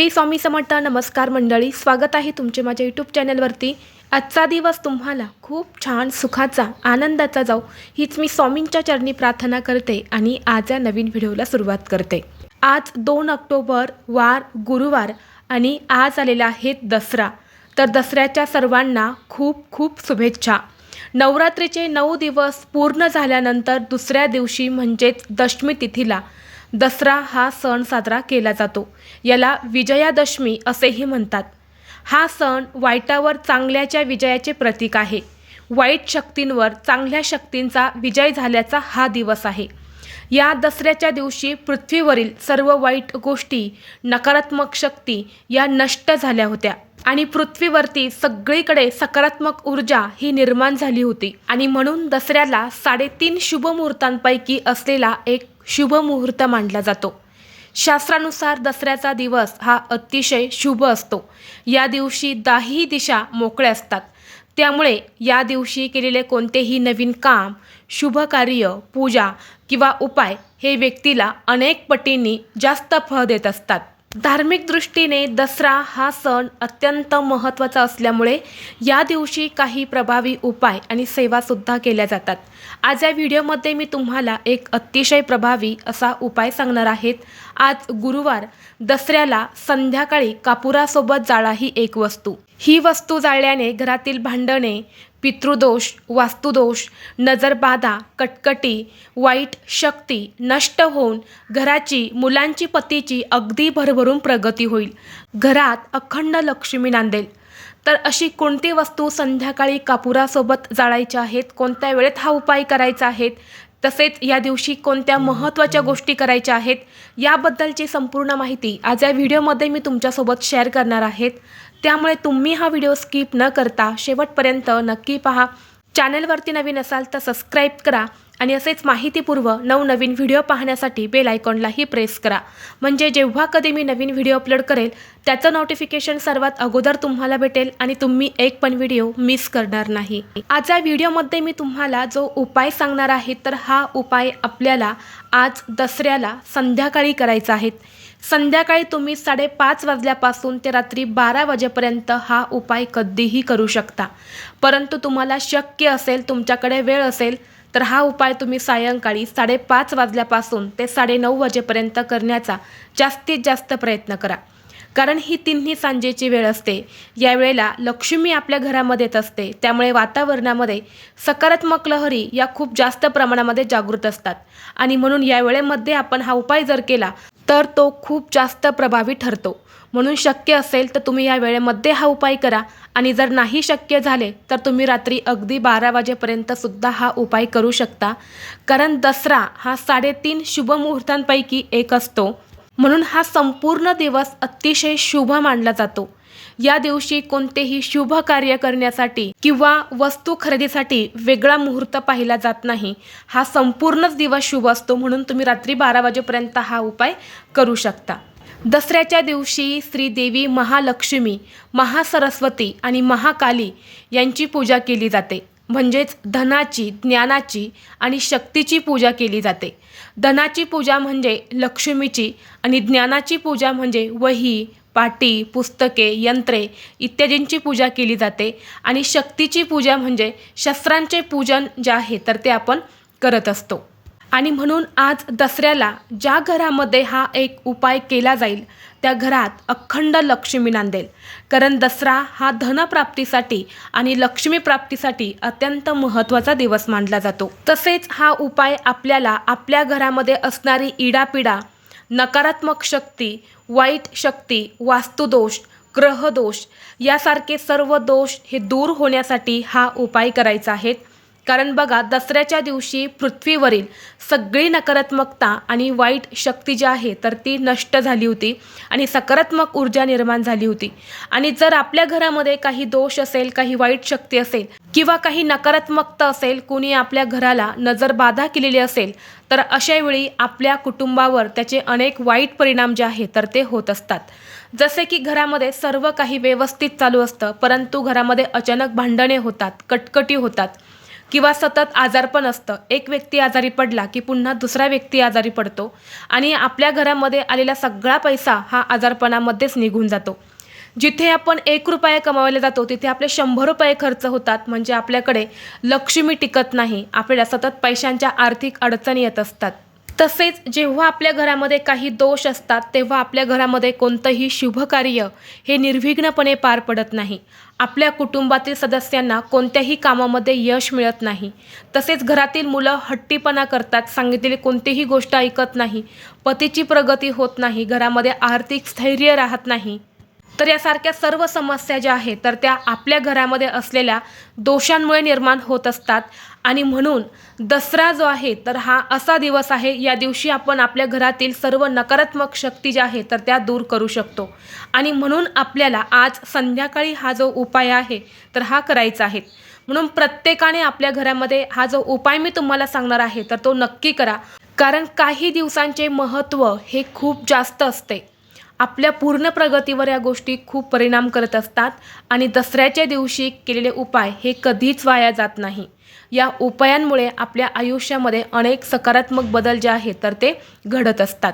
श्री स्वामी समर्थ नमस्कार मंडळी स्वागत आहे तुमचे माझ्या यूट्यूब चॅनलवरती आजचा दिवस तुम्हाला खूप छान सुखाचा आनंदाचा जाऊ हीच मी स्वामींच्या चरणी प्रार्थना करते आणि आज या नवीन व्हिडिओला सुरुवात करते. आज दोन ऑक्टोबर वार गुरुवार आणि आज आलेला आहे दसरा. तर दसऱ्याच्या सर्वांना खूप खूप शुभेच्छा. नवरात्रीचे नऊ दिवस पूर्ण झाल्यानंतर दुसऱ्या दिवशी म्हणजेच दशमी तिथीला दसरा हा सण साजरा केला जातो. याला विजयादशमी असेही म्हणतात. हा सण वाईटावर चांगल्याच्या विजयाचे प्रतीक आहे. वाईट शक्तींवर चांगल्या शक्तींचा विजय झाल्याचा हा दिवस आहे. या दसऱ्याच्या दिवशी पृथ्वीवरील सर्व वाईट गोष्टी नकारात्मक शक्ती या नष्ट झाल्या होत्या आणि पृथ्वीवरती सगळीकडे सकारात्मक ऊर्जा ही निर्माण झाली होती. आणि म्हणून दसऱ्याला साडेतीन शुभ मुहूर्तांपैकी असलेला एक शुभ मुहूर्त मानला जातो. शास्त्रानुसार दसऱ्याचा दिवस हा अतिशय शुभ असतो. या दिवशी दाही दिशा मोकळ्या असतात. त्यामुळे या दिवशी केलेले कोणतेही नवीन काम शुभ कार्य पूजा किंवा उपाय हे व्यक्तीला अनेक पटींनी जास्त फळ देत असतात. धार्मिक दृष्टीने दसरा हा सण अत्यंत महत्त्वाचा असल्यामुळे या दिवशी काही प्रभावी उपाय आणि सेवासुद्धा केल्या जातात. आज या व्हिडिओमध्ये मी तुम्हाला एक अतिशय प्रभावी असा उपाय सांगणार आहेत. आज गुरुवार दसऱ्याला संध्याकाळी कापुरासोबत जाळा ही एक वस्तू. ही वस्तू जाळल्याने घरातील भांडणे पितृदोष वास्तुदोष नजरबाधा कटकटी वाईट शक्ती नष्ट होऊन घराची मुलांची पतीची अगदी भरभरून प्रगती होईल. घरात अखंड लक्ष्मी नांदेल. तर अशी कोणती वस्तू संध्याकाळी कापुरासोबत जाळायच्या आहेत? कोणत्या वेळेत हा उपाय करायचा आहेत तसेच या दिवशी कोणत्या महत्त्वाच्या गोष्टी करायच्या आहेत याबद्दलची संपूर्ण माहिती आज या व्हिडिओमध्ये मी तुमच्यासोबत शेअर करणार आहेत. त्यामुळे तुम्ही हा व्हिडिओ स्किप न करता शेवटपर्यंत नक्की पहा. चॅनलवरती नवीन असाल तर सबस्क्राईब करा. आणि असेच माहितीपूर्व नवनवीन व्हिडिओ पाहण्यासाठी बेल आयकॉनलाही प्रेस करा. म्हणजे जेव्हा कधी मी नवीन व्हिडिओ अपलोड करेल त्याचं नोटिफिकेशन सर्वात अगोदर तुम्हाला भेटेल आणि तुम्ही एक पण व्हिडिओ मिस करणार नाही. आज या व्हिडिओमध्ये मी तुम्हाला जो उपाय सांगणार आहे तर हा उपाय आपल्याला आज दसऱ्याला संध्याकाळी करायचा आहे. संध्याकाळी तुम्ही साडेपाच वाजल्यापासून ते रात्री बारा वाजेपर्यंत हा उपाय कधीही करू शकता. परंतु तुम्हाला शक्य असेल तुमच्याकडे वेळ असेल तर हा उपाय तुम्ही सायंकाळी साडेपाच वाजल्यापासून ते साडेनऊ वाजेपर्यंत करण्याचा जास्तीत जास्त प्रयत्न करा. कारण ही तिन्ही सांजेची वेळ असते. यावेळेला लक्ष्मी आपल्या घरामध्ये येत असते. त्यामुळे वातावरणामध्ये सकारात्मक लहरी या खूप जास्त प्रमाणामध्ये जागृत असतात. आणि म्हणून या वेळेमध्ये आपण हा उपाय जर केला तर तो खूप जास्त प्रभावी ठरतो. म्हणून शक्य असेल तर तुम्ही या वेळेमध्ये हा उपाय करा. आणि जर नाही शक्य झाले तर तुम्ही रात्री अगदी बारा वाजेपर्यंत सुद्धा हा उपाय करू शकता. कारण दसरा हा साडेतीन शुभ मुहूर्तांपैकी एक असतो. म्हणून हा संपूर्ण दिवस अतिशय शुभ मानला जातो. या दिवशी कोणतेही शुभ कार्य करण्यासाठी किंवा वस्तू खरेदीसाठी वेगळा मुहूर्त पाहिला जात नाही. हा संपूर्णच दिवस शुभ असतो म्हणून तुम्ही रात्री बारा वाजेपर्यंत हा उपाय करू शकता. दसऱ्याच्या दिवशी श्रीदेवी महालक्ष्मी महासरस्वती आणि महाकाली यांची पूजा केली जाते. म्हणजेच धनाची ज्ञानाची आणि शक्तीची पूजा केली जाते. धनाची पूजा म्हणजे लक्ष्मीची आणि ज्ञानाची पूजा म्हणजे वही पाटी पुस्तके यंत्रे इत्यादींची पूजा केली जाते आणि शक्तीची पूजा म्हणजे शस्त्रांचे पूजन जे आहे तर ते आपण करत असतो. आणि म्हणून आज दसऱ्याला ज्या घरामध्ये हा एक उपाय केला जाईल त्या घरात अखंड लक्ष्मी नांदेल. कारण दसरा हा धनप्राप्तीसाठी आणि लक्ष्मीप्राप्तीसाठी अत्यंत महत्त्वाचा दिवस मानला जातो. तसेच हा उपाय आपल्याला आपल्या घरामध्ये असणारी इडापिडा नकारात्मक शक्ती वाईट शक्ती वास्तुदोष ग्रहदोष यासारखे सर्व दोष हे दूर होण्यासाठी हा उपाय करायचा आहे. कारण बघा दसऱ्याच्या दिवशी पृथ्वीवरील सगळी नकारात्मकता आणि वाईट शक्ती जी आहे तर ती नष्ट झाली होती आणि सकारात्मक ऊर्जा निर्माण झाली होती. आणि जर आपल्या घरामध्ये काही दोष असेल काही वाईट शक्ती असेल किंवा काही नकारात्मकता असेल कुणी आपल्या घराला नजरबाधा केलेली असेल तर अशा वेळी आपल्या कुटुंबावर त्याचे अनेक वाईट परिणाम जे आहे तर ते होत असतात. जसे की घरामध्ये सर्व काही व्यवस्थित चालू असतं परंतु घरामध्ये अचानक भांडणे होतात कटकटी होतात. किंवा सतत आजारपण असतं. एक व्यक्ती आजारी पडला की पुन्हा दुसरा व्यक्ती आजारी पडतो आणि आपल्या घरामध्ये आलेला सगळा पैसा हा आजारपणामध्येच निघून जातो. जिथे आपण एक रुपया कमावायला जातो तिथे आपले शंभर रुपये खर्च होतात. म्हणजे आपल्याकडे लक्ष्मी टिकत नाही. आपल्याला सतत पैशांच्या आर्थिक अडचणी येत असतात. तसेच जेव्हा आपल्या घरामध्ये काही दोष असतात तेव्हा आपल्या घरामध्ये कोणतंही शुभकार्य हे निर्विघ्नपणे पार पडत नाही. आपल्या कुटुंबातील सदस्यांना कोणत्याही कामामध्ये यश मिळत नाही. तसेच घरातील मुलं हट्टीपणा करतात सांगितलेली कोणतीही गोष्ट ऐकत नाही पतीची प्रगती होत नाही घरामध्ये आर्थिक स्थैर्य राहत नाही. तर यासारख्या सर्व समस्या ज्या आहेत तर त्या आपल्या घरामध्ये असलेल्या दोषांमुळे निर्माण होत असतात. आणि म्हणून दसरा जो आहे तर हा असा दिवस आहे या दिवशी आपण आपल्या घरातील सर्व नकारात्मक शक्ती ज्या आहे तर त्या दूर करू शकतो. आणि म्हणून आपल्याला आज संध्याकाळी हा जो उपाय आहे तर हा करायचा आहे. म्हणून प्रत्येकाने आपल्या घरामध्ये हा जो उपाय मी तुम्हाला सांगणार आहे तर तो नक्की करा. कारण काही दिवसांचे महत्त्व हे खूप जास्त असते. आपल्या पूर्ण प्रगतीवर या गोष्टी खूप परिणाम करत असतात आणि दसऱ्याच्या दिवशी केलेले उपाय हे कधीच वाया जात नाही. या उपायांमुळे आपल्या आयुष्यामध्ये अनेक सकारात्मक बदल जे आहेत तर ते घडत असतात.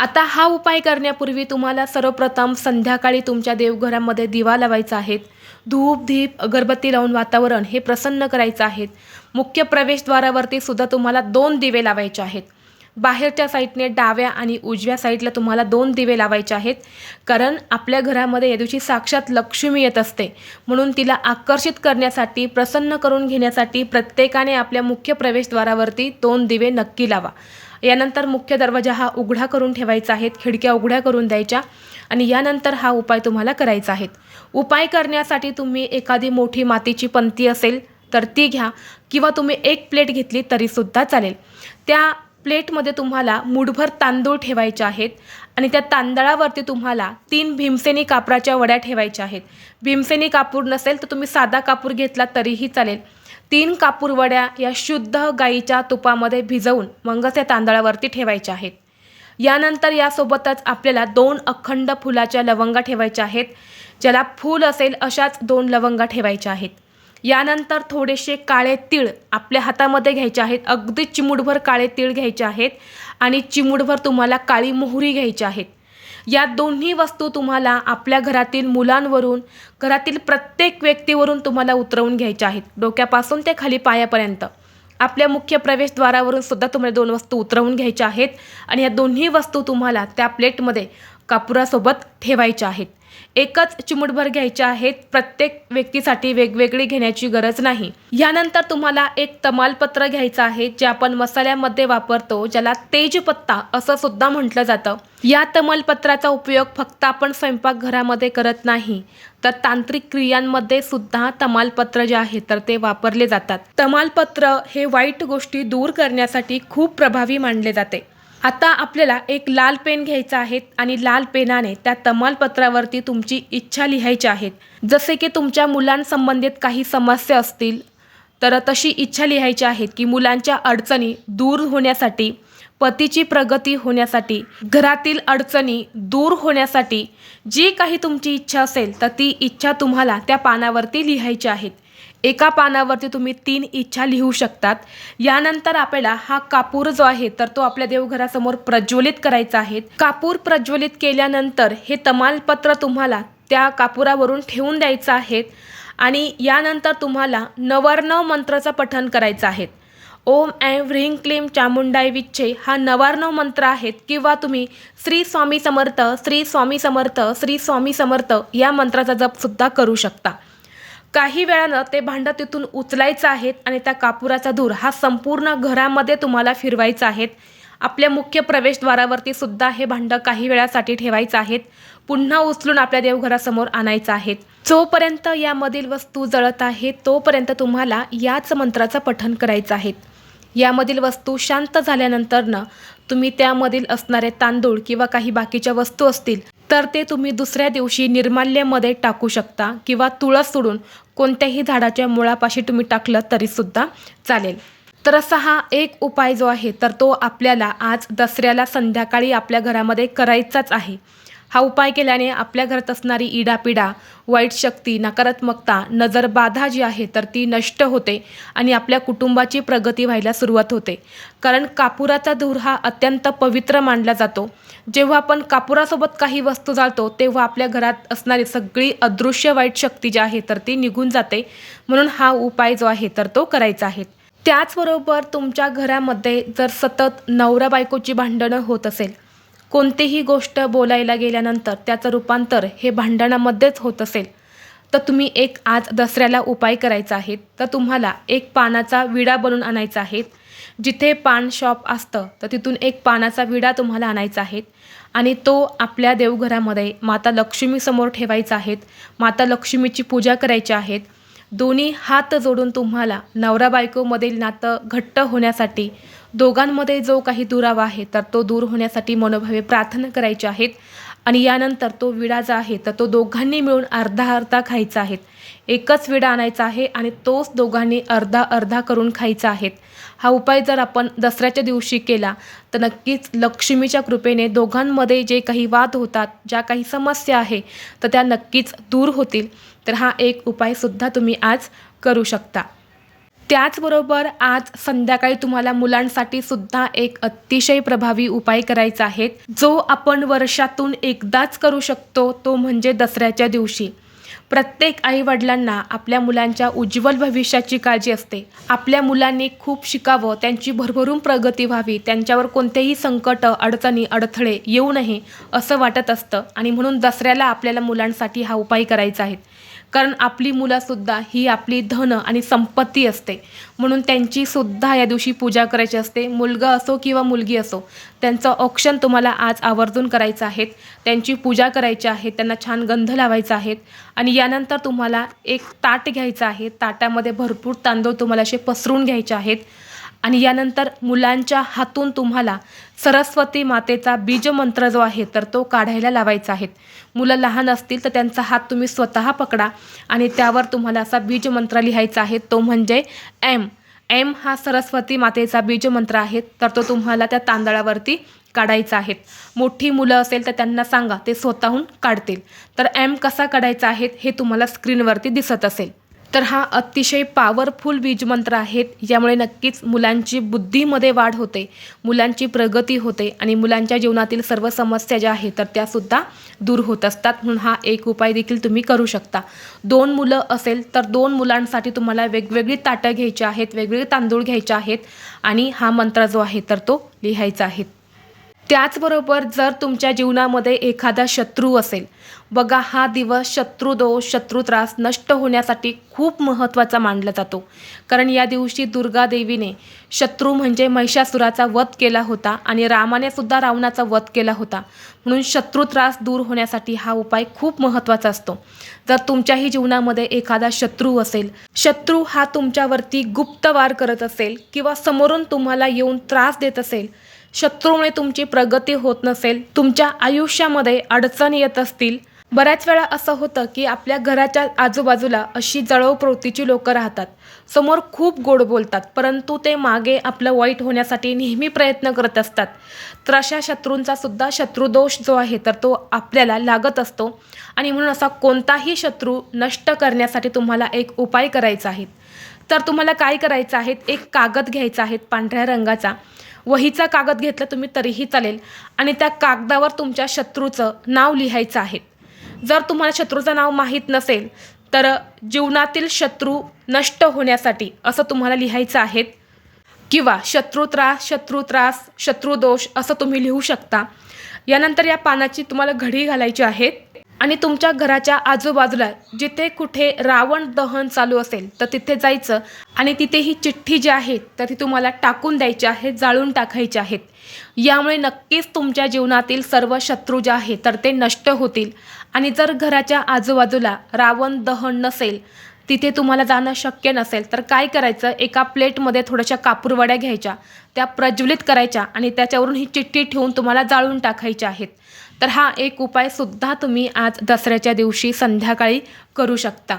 आता हा उपाय करण्यापूर्वी तुम्हाला सर्वप्रथम संध्याकाळी तुमच्या देवघरामध्ये दिवा लावायचा आहे. धूप धीप अगरबत्ती लावून वातावरण हे प्रसन्न करायचं आहे. मुख्य प्रवेशद्वारावरती सुद्धा तुम्हाला दोन दिवे लावायचे आहेत. बाहेरच्या साईडने डाव्या आणि उजव्या साईडला तुम्हाला दोन दिवे लावायचे आहेत. कारण आपल्या घरामध्ये या दिवशी साक्षात लक्ष्मी येत असते. म्हणून तिला आकर्षित करण्यासाठी प्रसन्न करून घेण्यासाठी प्रत्येकाने आपल्या मुख्य प्रवेशद्वारावरती दोन दिवे नक्की लावा. यानंतर मुख्य दरवाजा हा उघडा करून ठेवायचा आहे. खिडक्या उघड्या करून द्यायच्या आणि यानंतर हा उपाय तुम्हाला करायचा आहे. उपाय करण्यासाठी तुम्ही एखादी मोठी मातीची पंती असेल तर ती घ्या किंवा तुम्ही एक प्लेट घेतली तरीसुद्धा चालेल. त्या प्लेटमध्ये तुम्हाला मुठभर तांदूळ ठेवायचे आहेत आणि त्या तांदळावरती तुम्हाला तीन भीमसेनी कापराच्या वड्या ठेवायच्या आहेत. भीमसेनी कापूर नसेल तर तुम्ही साधा कापूर घेतला तरीही चालेल. तीन कापूर वड्या या शुद्ध गाईच्या तुपामध्ये भिजवून मगच त्या तांदळावरती ठेवायच्या आहेत. यानंतर यासोबतच आपल्याला दोन अखंड फुलाच्या लवंगा ठेवायच्या आहेत. ज्याला फूल असेल अशाच दोन लवंगा ठेवायच्या आहेत. यानंतर थोडेसे काळे तीळ आपल्या हातामध्ये घ्यायचे आहेत. अगदी चिमूटभर काळे तीळ घ्यायचे आहेत आणि चिमूटभर तुम्हाला काळी मोहरी घ्यायची आहेत. या दोन्ही वस्तू तुम्हाला आपल्या घरातील मुलांवरून घरातील प्रत्येक व्यक्तीवरून तुम्हाला उतरवून घ्यायच्या आहेत. डोक्यापासून ते खाली पायापर्यंत. आपल्या मुख्य प्रवेशद्वारावरून सुद्धा तुम्हाला दोन वस्तू उतरवून घ्यायच्या आहेत आणि या दोन्ही वस्तू तुम्हाला त्या प्लेटमध्ये कापुरासोबत ठेवायच्या आहेत. एकच चिमुटभर घ्यायच्या आहेत. प्रत्येक व्यक्तीसाठी वेगवेगळी घेण्याची गरज नाही. यानंतर तुम्हाला एक तमालपत्र घ्यायचं आहे जे आपण मसाल्यामध्ये वापरतो ज्याला तेजपत्ता असं सुद्धा म्हटलं जातं. या तमालपत्राचा उपयोग फक्त आपण स्वयंपाकघरामध्ये करत नाही तर तांत्रिक क्रियांमध्ये सुद्धा तमालपत्र जे आहे तर ते वापरले जातात. तमालपत्र हे वाईट गोष्टी दूर करण्यासाठी खूप प्रभावी मानले जाते. आता आपल्याला एक लाल पेन घ्यायचा आहे आणि लाल पेनाने त्या तमालपत्रावरती तुमची इच्छा लिहायची आहेत जसे की तुमच्या मुलांसंबंधित काही समस्या असतील तर तशी इच्छा लिहायची आहेत की मुलांच्या अडचणी दूर होण्यासाठी पतीची प्रगती होण्यासाठी घरातील अडचणी दूर होण्यासाठी जी काही तुमची इच्छा असेल तर ती इच्छा तुम्हाला त्या पानावरती लिहायची आहेत एका पानावरती तुम्ही तीन इच्छा लिहू शकतात. यानंतर आपल्याला हा कापूर जो आहे तर तो आपल्या देवघरासमोर प्रज्वलित करायचा आहे. कापूर प्रज्वलित केल्यानंतर हे तमालपत्र तुम्हाला त्या कापुरावरून ठेवून द्यायचं आहे आणि यानंतर तुम्हाला नवर्णव मंत्राचं पठण करायचं आहे. ओम ऐं व्रीं क्लीं चामुंडाय विच्छे हा नवार्णव मंत्र आहेत किंवा तुम्ही श्री स्वामी समर्थ श्री स्वामी समर्थ श्री स्वामी समर्थ या मंत्राचा जपसुद्धा करू शकता. काही वेळानं ते भांडं तिथून उचलायचं आहेत आणि त्या कापुराचा धूर हा संपूर्ण घरामध्ये तुम्हाला फिरवायचा आहेत. आपल्या मुख्य प्रवेशद्वारावरती सुद्धा हे भांडं काही वेळासाठी ठेवायचं आहेत. पुन्हा उचलून आपल्या देवघरासमोर आणायचं आहेत. जोपर्यंत यामधील वस्तू जळत आहे तोपर्यंत तुम्हाला याच मंत्राचं पठण करायचं आहे. यामधील वस्तू शांत झाल्यानंतरनं तुम्ही त्यामधील असणारे तांदूळ किंवा काही बाकीच्या वस्तू असतील तर ते तुम्ही दुसऱ्या दिवशी निर्माल्यमध्ये टाकू शकता किंवा तुळस सोडून कोणत्याही झाडाच्या मुळापाशी तुम्ही टाकलं तरीसुद्धा चालेल. तर असा हा एक उपाय जो आहे तर तो आपल्याला आज दसऱ्याला संध्याकाळी आपल्या घरामध्ये करायचाच आहे. हा उपाय केल्याने आपल्या घरात असणारी इडापिडा वाईट शक्ती नकारात्मकता नजरबाधा जी आहे तर ती नष्ट होते आणि आपल्या कुटुंबाची प्रगती व्हायला सुरुवात होते. कारण कापुराचा धूर हा अत्यंत पवित्र मानला जातो. जेव्हा आपण कापुरासोबत काही वस्तू जाळतो तेव्हा आपल्या घरात असणारी सगळी अदृश्य वाईट शक्ती जी आहे तर ती निघून जाते. म्हणून हा उपाय जो आहे तर तो करायचा आहे. त्याचबरोबर तुमच्या घरामध्ये जर सतत नवरा बायकोची भांडणं होत असेल कोणतीही गोष्ट बोलायला गेल्यानंतर त्याचं रूपांतर हे भांडणामध्येच होत असेल. तर तुम्ही एक आज दसऱ्याला उपाय करायचा आहे. तर तुम्हाला एक पानाचा विडा बनवून आणायचा आहे. जिथे पान शॉप असतं तर तिथून एक पानाचा विडा तुम्हाला आणायचा आहे. आणि तो आपल्या देवघरामध्ये माता लक्ष्मीसमोर ठेवायचा आहेत माता लक्ष्मीची पूजा करायची आहेत दोन्ही हात जोडून तुम्हाला नवरा बायकोमधील नातं घट्ट होण्यासाठी दोघांमध्ये जो काही दुरावा आहे तर तो दूर होण्यासाठी मनोभावे प्रार्थना करायची आहेत. आणि यानंतर तो विडा जो आहे तर तो दोघांनी मिळून अर्धा अर्धा खायचा आहे. एकच विडा आणायचा आहे आणि तोच दोघांनी अर्धा अर्धा करून खायचा आहे. हा उपाय जर आपण दसऱ्याच्या दिवशी केला तर नक्कीच लक्ष्मीच्या कृपेने दोघांमध्ये जे काही वाद होतात ज्या काही समस्या आहे तर त्या नक्कीच दूर होतील. तर हा एक उपायसुद्धा तुम्ही आज करू शकता. त्याचबरोबर आज संध्याकाळी तुम्हाला मुलांसाठी सुद्धा एक अतिशय प्रभावी उपाय करायचा आहे. जो आपण वर्षातून एकदाच करू शकतो तो म्हणजे दसऱ्याच्या दिवशी. प्रत्येक आईवडिलांना आपल्या मुलांच्या उज्ज्वल भविष्याची काळजी असते. आपल्या मुलांनी खूप शिकावं त्यांची भरभरून प्रगती व्हावी त्यांच्यावर कोणतेही संकट अडचणी अडथळे येऊ नये असं वाटत असतं. आणि म्हणून दसऱ्याला आपल्याला मुलांसाठी हा उपाय करायचा आहे. कारण आपली मुलंसुद्धा ही आपली धन आणि संपत्ती असते. म्हणून त्यांची सुद्धा या दिवशी पूजा करायची असते. मुलगा असो किंवा मुलगी असो त्यांचं औक्षण तुम्हाला आज आवर्जून करायचं आहेत. त्यांची पूजा करायची आहे त्यांना छान गंध लावायचा आहेत. आणि यानंतर तुम्हाला एक ताट घ्यायचं आहे. ताटामध्ये भरपूर तांदूळ तुम्हाला असे पसरून घ्यायचे आहेत. आणि यानंतर मुलांच्या हातून तुम्हाला सरस्वती मातेचा बीजमंत्र जो आहे तर तो काढायला लावायचा आहे. मुलं लहान असतील तर त्यांचा हात तुम्ही स्वतः पकडा आणि त्यावर तुम्हाला असा बीजमंत्र लिहायचा आहे. तो म्हणजे एम. एम हा सरस्वती मातेचा बीजमंत्र आहे तर तो तुम्हाला त्या तांदळावरती काढायचा आहे. मोठी मुलं असेल तर त्यांना सांगा ते स्वतःहून काढतील. तर एम कसा काढायचा आहे हे तुम्हाला स्क्रीनवरती दिसत असेल. तर हा अतिशय पॉवरफुल बीजमंत्र आहेत यामुळे नक्कीच मुलांची बुद्धीमध्ये वाढ होते मुलांची प्रगती होते आणि मुलांच्या जीवनातील सर्व समस्या ज्या आहेत तर त्यासुद्धा दूर होत असतात. म्हणून हा एक उपाय देखील तुम्ही करू शकता. दोन मुलं असेल तर दोन मुलांसाठी तुम्हाला वेगवेगळी ताटं घ्यायची आहेत वेगवेगळे तांदूळ घ्यायचे आहेत आणि हा मंत्र जो आहे तर तो लिहायचा आहे. त्याचबरोबर जर तुमच्या जीवनामध्ये एखादा शत्रू असेल बघा हा दिवस शत्रुदोष शत्रुत्रास नष्ट होण्यासाठी खूप महत्त्वाचा मानला जातो. कारण या दिवशी दुर्गा देवीने शत्रू म्हणजे महिषासुराचा वध केला होता आणि रामाने सुद्धा रावणाचा वध केला होता. म्हणून शत्रुत्रास दूर होण्यासाठी हा उपाय खूप महत्त्वाचा असतो. जर तुमच्याही जीवनामध्ये एखादा शत्रू असेल शत्रू हा तुमच्यावरती गुप्त वार करत असेल किंवा समोरून तुम्हाला येऊन त्रास देत असेल शत्रूमुळे तुमची प्रगती होत नसेल तुमच्या आयुष्यामध्ये अडचणी येत असतील. बऱ्याच वेळा असं होतं की आपल्या घराच्या आजूबाजूला अशी जळव प्रवृत्तीची लोकं राहतात. समोर खूप गोड बोलतात परंतु ते मागे आपलं वाईट होण्यासाठी नेहमी प्रयत्न करत असतात. तर अशा शत्रूंचा सुद्धा शत्रुदोष जो आहे तर तो आपल्याला लागत असतो. आणि म्हणून असा कोणताही शत्रू नष्ट करण्यासाठी तुम्हाला एक उपाय करायचा आहे. तर तुम्हाला काय करायचं आहे? एक कागद घ्यायचा आहे पांढऱ्या रंगाचा. वहीचा कागद घेतला तुम्ही तरीही चालेल. आणि त्या कागदावर तुमच्या शत्रूचं नाव लिहायचं आहे. जर तुम्हाला शत्रूचं नाव माहीत नसेल तर जीवनातील शत्रू नष्ट होण्यासाठी असं तुम्हाला लिहायचं आहे. किंवा शत्रू त्रास शत्रू त्रास शत्रुदोष असं तुम्ही लिहू शकता. यानंतर या पानाची तुम्हाला घडी घालायची आहेत आणि तुमच्या घराच्या आजूबाजूला जिथे कुठे रावण दहन चालू असेल तर तिथे जायचं. आणि तिथे ही चिठ्ठी जी आहे तर ती तुम्हाला टाकून द्यायची आहे जाळून टाकायची आहेत यामुळे नक्कीच तुमच्या जीवनातील सर्व शत्रू जे आहे तर ते नष्ट होतील. आणि जर घराच्या आजूबाजूला रावण दहन नसेल तिथे तुम्हाला जाणं शक्य नसेल तर काय करायचं? एका प्लेटमध्ये थोड्याशा कापूरवड्या घ्यायच्या त्या प्रज्वलित करायच्या आणि त्याच्यावरून ही चिठ्ठी ठेवून तुम्हाला जाळून टाकायच्या आहेत. तर हा एक उपायसुद्धा तुम्ही आज दसऱ्याच्या दिवशी संध्याकाळी करू शकता.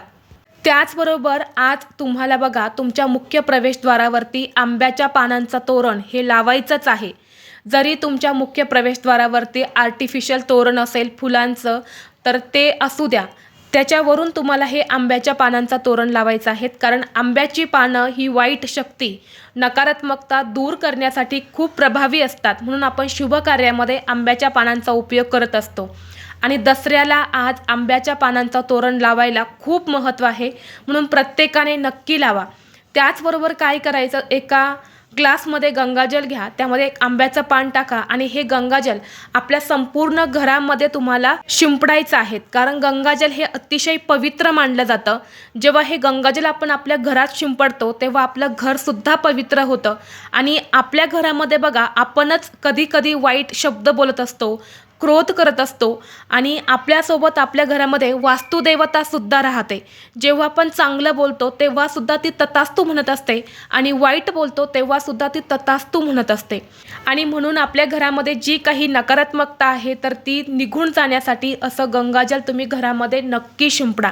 त्याचबरोबर आज तुम्हाला बघा तुमच्या मुख्य प्रवेशद्वारावरती आंब्याच्या पानांचं तोरण हे लावायचंच आहे. जरी तुमच्या मुख्य प्रवेशद्वारावरती आर्टिफिशियल तोरण असेल फुलांचं तर ते असू द्या. त्याच्यावरून तुम्हाला हे आंब्याच्या पानांचा तोरण लावायचं आहेत कारण आंब्याची पानं ही वाईट शक्ती नकारात्मकता दूर करण्यासाठी खूप प्रभावी असतात. म्हणून आपण शुभ कार्यामध्ये आंब्याच्या पानांचा उपयोग करत असतो. आणि दसऱ्याला आज आंब्याच्या पानांचा तोरण लावायला खूप महत्त्व आहे. म्हणून प्रत्येकाने नक्की लावा. त्याचबरोबर काय करायचं? एका ग्लासमध्ये गंगाजल घ्या त्यामध्ये एक आंब्याचं पान टाका आणि हे गंगाजल आपल्या संपूर्ण घरामध्ये तुम्हाला शिंपडायचं आहे. कारण गंगाजल हे अतिशय पवित्र मानलं जातं. जेव्हा हे गंगाजल आपण आपल्या घरात शिंपडतो तेव्हा आपलं घरसुद्धा पवित्र होतं. आणि आपल्या घरामध्ये बघा आपणच कधी कधी वाईट शब्द बोलत असतो. क्रोध करत असतो आणि आपल्यासोबत आपल्या घरामध्ये वास्तुदेवतासुद्धा राहते. जेव्हा आपण चांगलं बोलतो तेव्हासुद्धा ती ततास्तू म्हणत असते आणि वाईट बोलतो तेव्हासुद्धा ती ततास्तू म्हणत असते. आणि म्हणून आपल्या घरामध्ये जी काही नकारात्मकता आहे तर ती निघून जाण्यासाठी असं गंगाजल तुम्ही घरामध्ये नक्की शिंपडा.